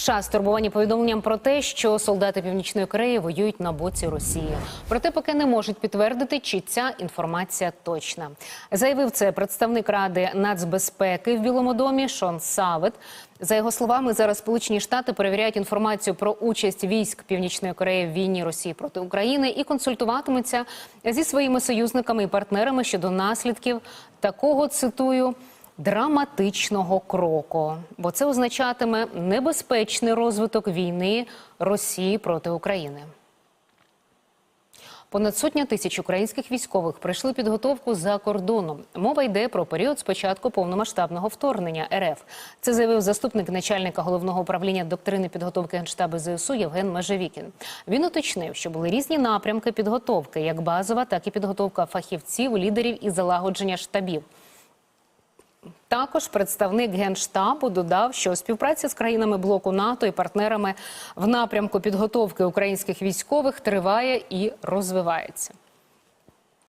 США стурбовані повідомленням про те, що солдати Північної Кореї воюють на боці Росії. Проте поки не можуть підтвердити, чи ця інформація точна. Заявив це представник ради нацбезпеки в Білому домі Шон Савет. За його словами, зараз Сполучені Штати перевіряють інформацію про участь військ Північної Кореї в війні Росії проти України і консультуватимуться зі своїми союзниками і партнерами щодо наслідків такого цитую драматичного кроку, бо це означатиме небезпечний розвиток війни Росії проти України. Понад сотня тисяч українських військових пройшли підготовку за кордоном. Мова йде про період спочатку повномасштабного вторгнення РФ. Це заявив заступник начальника головного управління доктрини підготовки генштабу ЗСУ Євген Межевікін. Він уточнив, що були різні напрямки підготовки, як базова, так і підготовка фахівців, лідерів і залагодження штабів. Також представник генштабу додав, що співпраця з країнами блоку НАТО і партнерами в напрямку підготовки українських військових триває і розвивається.